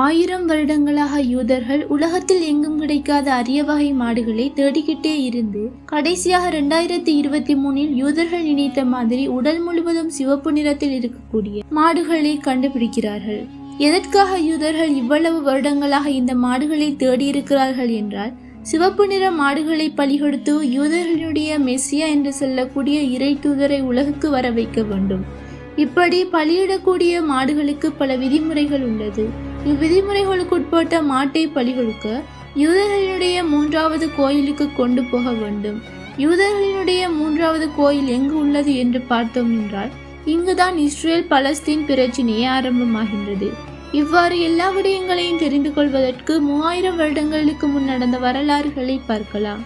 ஆயிரம் வருடங்களாக யூதர்கள் உலகத்தில் எங்கும் கிடைக்காத அரிய வகை மாடுகளை தேடிக்கிட்டே இருந்து கடைசியாக ரெண்டாயிரத்தி இருபத்தி மூணில் யூதர்கள் நினைத்த மாதிரி உடல் முழுவதும் சிவப்பு நிறத்தில் இருக்கக்கூடிய மாடுகளை கண்டுபிடிக்கிறார்கள். எதற்காக யூதர்கள் இவ்வளவு வருடங்களாக இந்த மாடுகளை தேடியிருக்கிறார்கள் என்றால் சிவப்பு நிற மாடுகளை பலிகொடுத்து யூதர்களுடைய மெஸ்ஸியா என்று சொல்லக்கூடிய இறை தூதரை உலகுக்கு வர வைக்க வேண்டும். இப்படி பலியிடக்கூடிய மாடுகளுக்கு பல விதிமுறைகள் உள்ளது. இவ்விதிமுறைகளுக்கு உட்பட்ட மாட்டை பலிகளுக்கு யூதர்களினுடைய மூன்றாவது கோயிலுக்கு கொண்டு போக வேண்டும். யூதர்களினுடைய மூன்றாவது கோயில் எங்கு உள்ளது என்று பார்த்தோம் என்றால் இங்குதான் இஸ்ரேல் பலஸ்தீன் பிரச்சினையே ஆரம்பமாகின்றது. இவ்வாறு எல்லா விடயங்களையும் தெரிந்து கொள்வதற்கு மூவாயிரம் வருடங்களுக்கு முன் நடந்த வரலாறுகளை பார்க்கலாம்.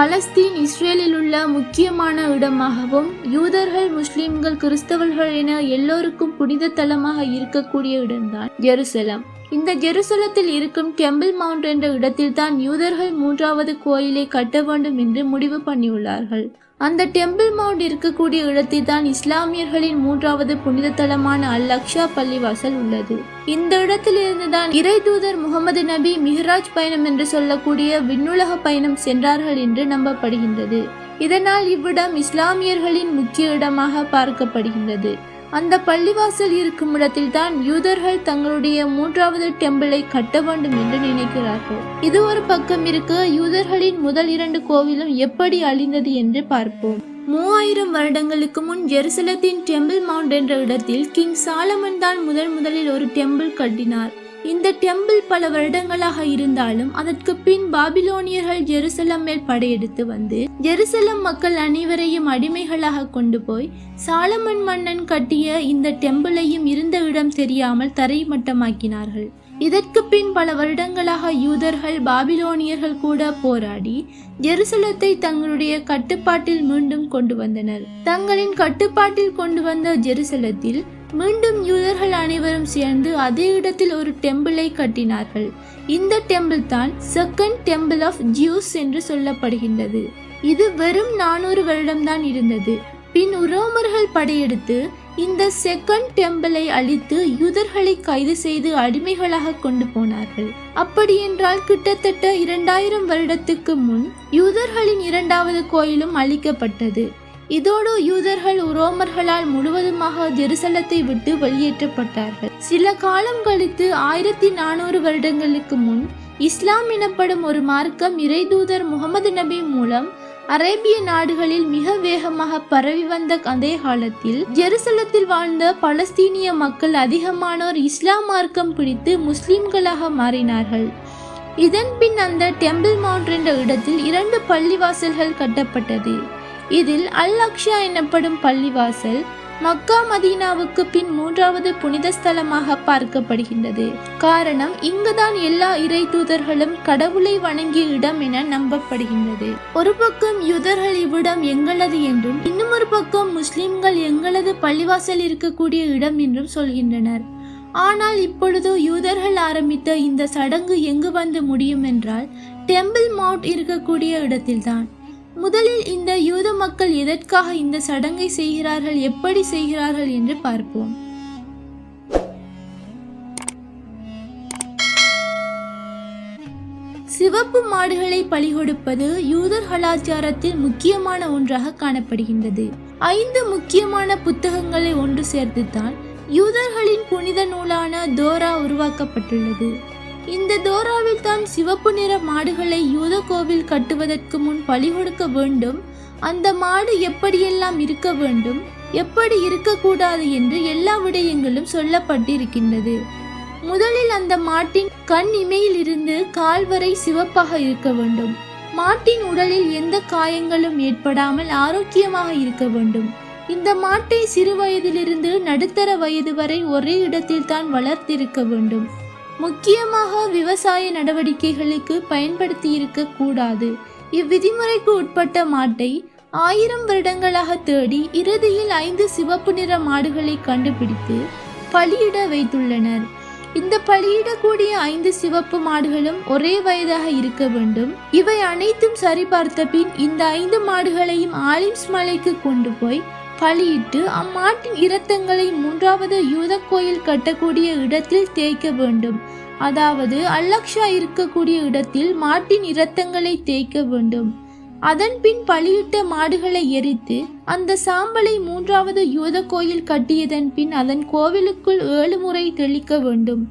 பலஸ்தீன் இஸ்ரேலில் உள்ள முக்கியமான இடமாகவும் யூதர்கள் முஸ்லிம்கள் கிறிஸ்தவர்கள் என எல்லோருக்கும் புனித தலமாக இருக்கக்கூடிய இடம்தான் எருசலம் இந்த ஜெருசலத்தில் இருக்கும் டெம்பிள் மவுண்ட் என்ற இடத்தில் தான் யூதர்கள் மூன்றாவது கோயிலை கட்ட வேண்டும் என்று முடிவு பண்ணியுள்ளார்கள். அந்த டெம்பிள் மவுண்ட் இருக்கக்கூடிய இடத்தில் தான் இஸ்லாமியர்களின் மூன்றாவது புனித தலமான அல் அக்ஷா பள்ளிவாசல் உள்ளது. இந்த இடத்திலிருந்து தான் இறை தூதர் முகமது நபி மிஹராஜ் பயணம் என்று சொல்லக்கூடிய விண்ணுலக பயணம் சென்றார்கள் என்று நம்பப்படுகின்றது. இதனால் இவ்விடம் இஸ்லாமியர்களின் முக்கிய இடமாக பார்க்கப்படுகின்றது. அந்த பள்ளிவாசல் இருக்கும் இடத்தில்தான் யூதர்கள் தங்களுடைய மூன்றாவது டெம்பிளை கட்ட வேண்டும் என்று நினைக்கிறார்கள். இது ஒரு பக்கம் இருக்க யூதர்களின் முதல் இரண்டு கோவிலும் எப்படி அழிந்தது என்று பார்ப்போம். மூவாயிரம் வருடங்களுக்கு முன் ஜெருசலத்தின் டெம்பிள் மவுண்ட் என்ற இடத்தில் கிங் சாலமன் தான் முதன் முதலில் ஒரு டெம்பிள் கட்டினார். இந்த டெம்பிள் பல வருடங்களாக இருந்தாலும் அதற்கு பின் பாபிலோனியர்கள் ஜெருசலம் மேல் படையெடுத்து வந்து ஜெருசலம் மக்கள் அனைவரையும் அடிமைகளாக கொண்டு போய் சாலமன் மன்னன் கட்டிய இந்த டெம்பிளையும் இருந்த இடம் தெரியாமல் தரைமட்டமாக்கினார்கள். இதற்கு பின் பல வருடங்களாக யூதர்கள் பாபிலோனியர்கள் கூட போராடி ஜெருசலத்தை தங்களுடைய கட்டுப்பாட்டில் மீண்டும் கொண்டு வந்தனர். தங்களின் கட்டுப்பாட்டில் கொண்டு வந்த ஜெருசலத்தில் மீண்டும் யூதர்கள் அனைவரும் சேர்ந்து அதே இடத்தில் ஒரு டெம்பிளை கட்டினார்கள். இந்த டெம்பிள் தான் செகண்ட் டெம்பிள் ஆஃப் ஜியூஸ் என்று சொல்லப்படுகின்றது. இது வெறும் நானூறு வருடம்தான் இருந்தது. பின் உரோமர்கள் படையெடுத்து இந்த செகண்ட் டெம்பிளை அழித்து யூதர்களை கைது செய்து அடிமைகளாக கொண்டு போனார்கள். அப்படியென்றால் கிட்டத்தட்ட இரண்டாயிரம் வருடத்துக்கு முன் யூதர்களின் இரண்டாவது கோயிலும் அழிக்கப்பட்டது. இதோடு யூதர்கள் உரோமர்களால் முழுவதுமாக ஜெருசலத்தை விட்டு வெளியேற்றப்பட்டார்கள். சில காலம் கழித்து ஆயிரத்தி நானூறு வருடங்களுக்கு முன் இஸ்லாம் எனப்படும் ஒரு மார்க்கம் இறைதூதர் முகமது நபி மூலம் அரேபிய நாடுகளில் மிக வேகமாக பரவி வந்த அதே காலத்தில் ஜெருசலத்தில் வாழ்ந்த பலஸ்தீனிய மக்கள் அதிகமானோர் இஸ்லாம் மார்க்கம் பிடித்து முஸ்லிம்களாக மாறினார்கள். இதன் பின் அந்த டெம்பிள் மவுண்ட் என்ற இடத்தில் இரண்டு பள்ளிவாசல்கள் கட்டப்பட்டது. இதில் அல் அக்ஷா எனப்படும் பள்ளிவாசல் மக்கா மதீனாவுக்கு பின் மூன்றாவது புனித ஸ்தலமாக பார்க்கப்படுகின்றது. காரணம் இங்குதான் எல்லா இறை தூதர்களும் கடவுளை வணங்கிய இடம் என நம்பப்படுகின்றது. ஒரு பக்கம் யூதர்கள் இவ்விடம் எங்களது என்றும் இன்னும் ஒரு பக்கம் முஸ்லிம்கள் எங்களது பள்ளிவாசல் இருக்கக்கூடிய இடம் என்றும் சொல்கின்றனர். ஆனால் இப்பொழுது யூதர்கள் ஆரம்பித்த இந்த சடங்கு எங்கு வந்து முடியும் என்றால் டெம்பிள் மவுண்ட் இருக்கக்கூடிய இடத்தில்தான். முதலில் இந்த யூத மக்கள் எதற்காக இந்த சடங்கை செய்கிறார்கள் எப்படி செய்கிறார்கள் என்று பார்ப்போம். சிவப்பு மாடுகளை பலிகொடுப்பது யூதர் கலாச்சாரத்தில் முக்கியமான ஒன்றாக காணப்படுகின்றது. ஐந்து முக்கியமான புத்தகங்களை ஒன்று சேர்த்துத்தான் யூதர்களின் புனித நூலான தோரா உருவாக்கப்பட்டுள்ளது. இந்த தோராவில் தான் சிவப்பு நிற மாடுகளை யூத கோவில் கட்டுவதற்கு முன் பலி கொடுக்க வேண்டும் அந்த மாடு எப்படியெல்லாம் இருக்க வேண்டும் எப்படி இருக்கக்கூடாது என்று எல்லா விடயங்களும் சொல்லப்பட்டிருக்கின்றது. முதலில் அந்த மாட்டின் கண் இமையில் இருந்து கால் வரை சிவப்பாக இருக்க வேண்டும். மாட்டின் உடலில் எந்த காயங்களும் ஏற்படாமல் ஆரோக்கியமாக இருக்க வேண்டும். இந்த மாட்டை சிறு வயதிலிருந்து நடுத்தர வயது வரை ஒரே இடத்தில் தான் வளர்த்திருக்க வேண்டும். முக்கியமாக விவசாய நடவடிக்கைகளுக்கு பயன்படுத்தியிருக்க கூடாது. இவ்விதிமுறைக்கு உட்பட்ட மாட்டை ஆயிரம் வருடங்களாக தேடி இறுதியில் ஐந்து சிவப்பு நிற மாடுகளை கண்டுபிடித்து பலியிட வைத்துள்ளனர். இந்த பலியிடக்கூடிய ஐந்து சிவப்பு மாடுகளும் ஒரே வயதாக இருக்க வேண்டும். இவை அனைத்தும் சரிபார்த்த பின் இந்த ஐந்து மாடுகளையும் ஆலிம்ஸ் மலைக்கு கொண்டு போய் பலியிட்டு அம்மாட்டின் இரத்தங்களை மூன்றாவது யூத கோயில் கட்டக்கூடிய இடத்தில் தேய்க்க வேண்டும். அதாவது அல்லக்ஷா இருக்கக்கூடிய இடத்தில் மாட்டின் இரத்தங்களை தேய்க்க வேண்டும். அதன் பின் பலியிட்ட மாடுகளை எரித்து அந்த சாம்பலை மூன்றாவது யூத கோயில் கட்டியதன் பின் அதன் கோவிலுக்குள் ஏழு முறை தெளிக்க வேண்டும்.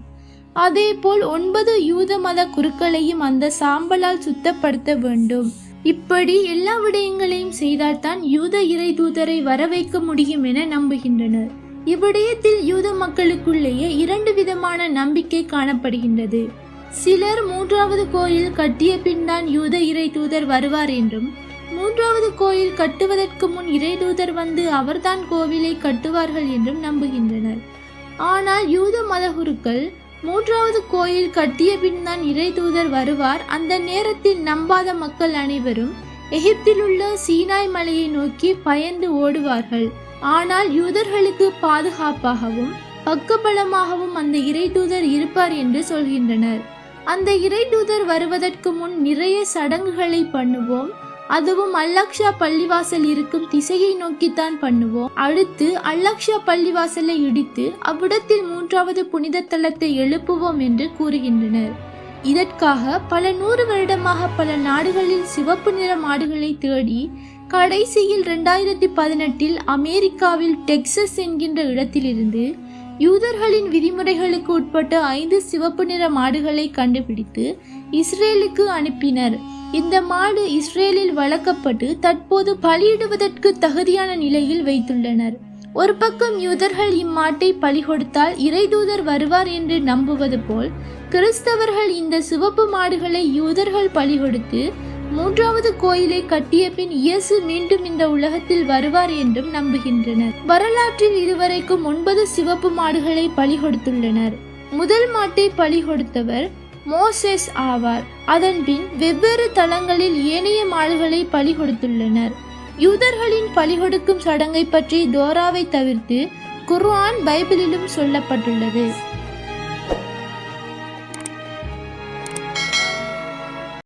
அதேபோல் ஒன்பது யூத மத குருக்களையும் அந்த சாம்பலால் சுத்தப்படுத்த வேண்டும். இப்படி எல்லா விடயங்களையும் செய்தால்தான் யூத இறை தூதரை வர வைக்க முடியும் என நம்புகின்றனர். இவ்விடயத்தில் யூத மக்களுக்குள்ளேயே இரண்டு விதமான நம்பிக்கை காணப்படுகின்றது. சிலர் மூன்றாவது கோயில் கட்டிய பின் தான் யூத இறை தூதர் வருவார் என்றும் மூன்றாவது கோயில் கட்டுவதற்கு முன் இறை தூதர் வந்து அவர்தான் கோவிலை கட்டுவார்கள் என்றும் நம்புகின்றனர். ஆனால் யூத மதகுருக்கள் மூன்றாவது கோயில் கட்டிய பின் தான் இறை தூதர் வருவார். அந்த நேரத்தில் நம்பாத மக்கள் அனைவரும் எகிப்திலுள்ள சீனாய் மலையை நோக்கி பயந்து ஓடுவார்கள். ஆனால் யூதர்களுக்கு பாதுகாப்பாகவும் பக்கபலமாகவும் அந்த இறை தூதர் இருப்பார் என்று சொல்கின்றனர். அந்த இறை தூதர் வருவதற்கு முன் நிறைய சடங்குகளை பண்ணுவோம். அதுவும் அல்லக்ஷா பள்ளிவாசல் இருக்கும் திசையை நோக்கித்தான் பண்ணுவோம். அடுத்து அல்லக்ஷா பள்ளிவாசலை இடித்து அவ்விடத்தில் மூன்றாவது புனித தலத்தை எழுப்புவோம் என்று கூறுகின்றனர். இதற்காக பல நூறு வருடமாக பல நாடுகளில் சிவப்பு நிற மாடுகளை தேடி கடைசியில் ரெண்டாயிரத்தி பதினெட்டில் அமெரிக்காவில் டெக்சஸ் என்கின்ற இடத்திலிருந்து யூதர்களின் விதிமுறைகளுக்கு உட்பட்ட ஐந்து சிவப்பு நிற மாடுகளை கண்டுபிடித்து இஸ்ரேலுக்கு அனுப்பினர். இந்த மாடு இஸ்ரேலில் வளர்க்கப்பட்டு தற்போது பலியிடுவதற்கு தகுதியான நிலையில் வைத்துள்ளனர். ஒரு பக்கம் யூதர்கள் இம்மாட்டை பலி கொடுத்தால் இறைதூதர் வருவார் என்று நம்புவது போல் கிறிஸ்தவர்கள் இந்த சிவப்பு மாடுகளை யூதர்கள் பலி கொடுத்து மூன்றாவது கோயிலை கட்டிய பின் இயேசு மீண்டும் இந்த உலகத்தில் வருவார் என்றும் நம்புகின்றனர். வரலாற்றில் இதுவரைக்கும் ஒன்பது சிவப்பு மாடுகளை பலி கொடுத்துள்ளனர். முதல் மாட்டை பலி கொடுத்தவர் மோசேஸ் ஆவார். அதன்பின் வெவ்வேறு தளங்களில் ஏனைய மாடுகளை பலி கொடுத்துள்ளனர். யூதர்களின் பலி கொடுக்கும் சடங்கை பற்றி தோராவை தவிர்த்து குர்ஆன் பைபிளிலும் சொல்லப்பட்டுள்ளது.